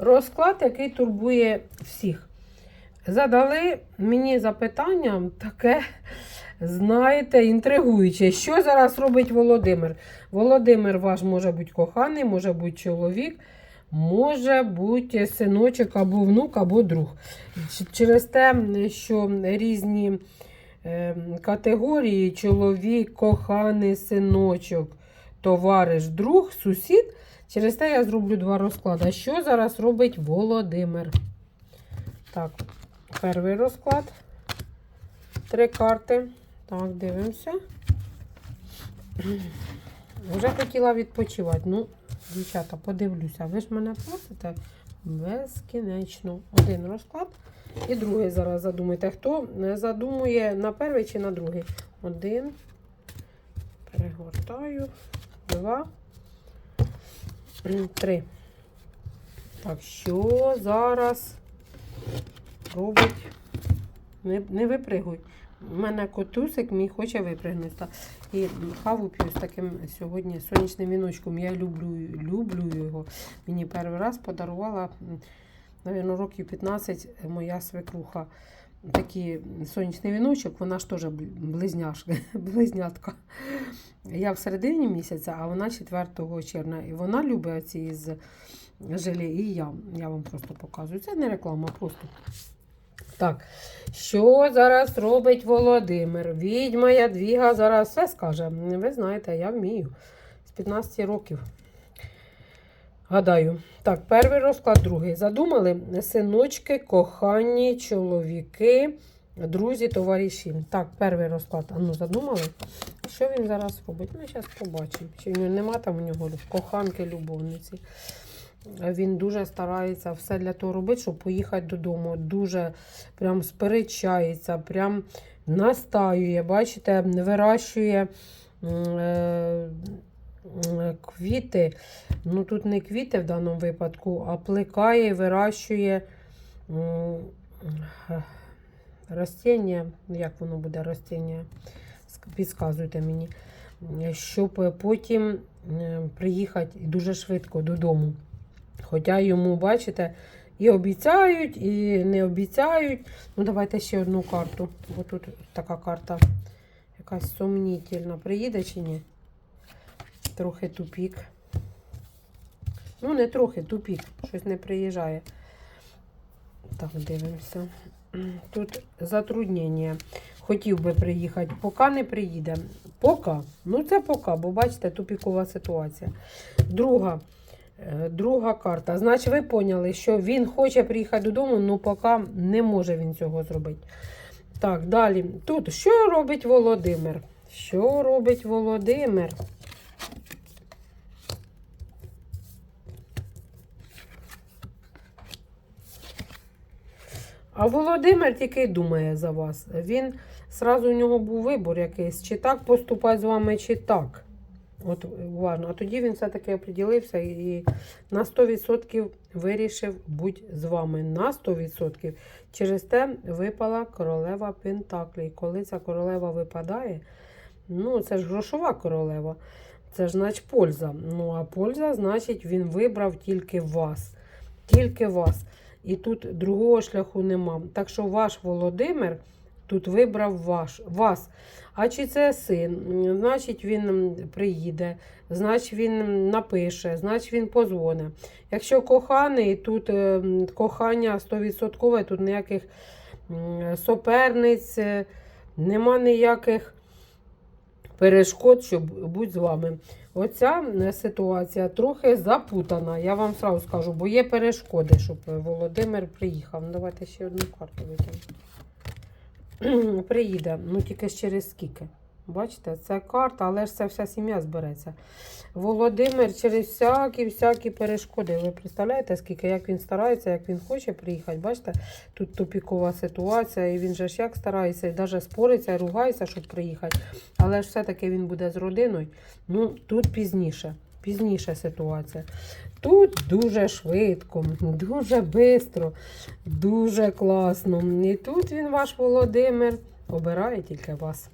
Розклад, який турбує всіх. Задали мені запитання таке, знаєте, інтригуюче. Що зараз робить Володимир? Володимир ваш може бути коханий, може бути чоловік, може бути синочок або внук, або друг. Через те, що різні е, категорії чоловік, коханий, синочок, товариш, друг, сусід. Через те я зроблю два розклади. Що зараз робить Володимир? Так, перший розклад. Три карти. Так, дивимося. Вже хотіла відпочивати. Ну, дівчата, подивлюся. Ви ж мене просите безкінечно. Один розклад. І другий зараз задумайте. Хто задумує на перший чи на другий? Один. Перегортаю. Два. Три. Так, що зараз робить? Не, не випригуй. У мене котусик мій хоче випригнути. І хаву п'ю з таким сьогодні сонячним віночком. Я люблю, люблю його. Мені перший раз подарувала, мабуть, років 15 моя свекруха. Такий сонячний віночок, вона ж теж близняшка, близнятка. Я в середині місяця, а вона 4 червня. І вона любить ці з желе. І я. Я вам просто показую. Це не реклама, просто. Так, що зараз робить Володимир? Відьма Ядвіга зараз все скаже. Ви знаєте, я вмію. З 15 років. Гадаю. Так, перший розклад, другий. Задумали синочки, кохані, чоловіки, друзі, товариші. Так, перший розклад. А ну, задумали? Що він зараз робить? Ми зараз побачимо. Чи нього нема там у нього коханки, любовниці. Він дуже старається все для того робити, щоб поїхати додому. Дуже прям сперечається, прям настаює. Бачите, вирощує е, квіти. Ну тут не квіти в даному випадку, а плекає, вирощує е, ростіння. Як воно буде ростіння? Підказуйте мені. Щоб потім е, приїхати дуже швидко додому. Хоча йому, бачите, і обіцяють, і не обіцяють. Ну, давайте ще одну карту. Бо тут така карта якась сумнітельна. Приїде чи ні? Трохи тупік. Ну, не трохи, тупік. Щось не приїжджає. Так, дивимося. Тут затруднення. Хотів би приїхати, поки не приїде. Поки. Ну, це поки, бо бачите, тупікова ситуація. Друга. Е, Друга карта. Значить, ви поняли, що він хоче приїхати додому, але поки не може він цього зробити. Так, далі. Тут що робить Володимир? Що робить Володимир? А Володимир тільки думає за вас. Він сразу у нього був вибор якийсь, чи так поступати з вами, чи так. От уважно. А тоді він все-таки оприділився і на 100% вирішив бути з вами. На 100%. Через те випала королева Пентаклей. Коли ця королева випадає, ну це ж грошова королева. Це ж значить польза. Ну, а польза, значить, він вибрав тільки вас. Тільки вас. І тут другого шляху нема. Так що ваш Володимир тут вибрав ваш, вас. А чи це син? Значить, він приїде, значить, він напише, значить, він позвоне. Якщо коханий, тут е, кохання 100%, тут ніяких суперниць, е, нема ніяких перешкод, щоб бути з вами. Оця е, ситуація трохи запутана, я вам сразу скажу, бо є перешкоди, щоб е, Володимир приїхав. Ну, давайте ще одну карту витягнемо. Приїде, ну тільки через скільки. Бачите, це карта, але ж це вся сім'я збереться. Володимир через всякі-всякі перешкоди. Ви представляєте, скільки, як він старається, як він хоче приїхати. Бачите, тут тупікова ситуація, і він же ж як старається, і навіть спориться, і ругається, щоб приїхати. Але ж все-таки він буде з родиною. Ну, тут пізніше. Пізніша ситуація. Тут дуже швидко, дуже швидко, дуже класно. І тут він, ваш Володимир, обирає тільки вас.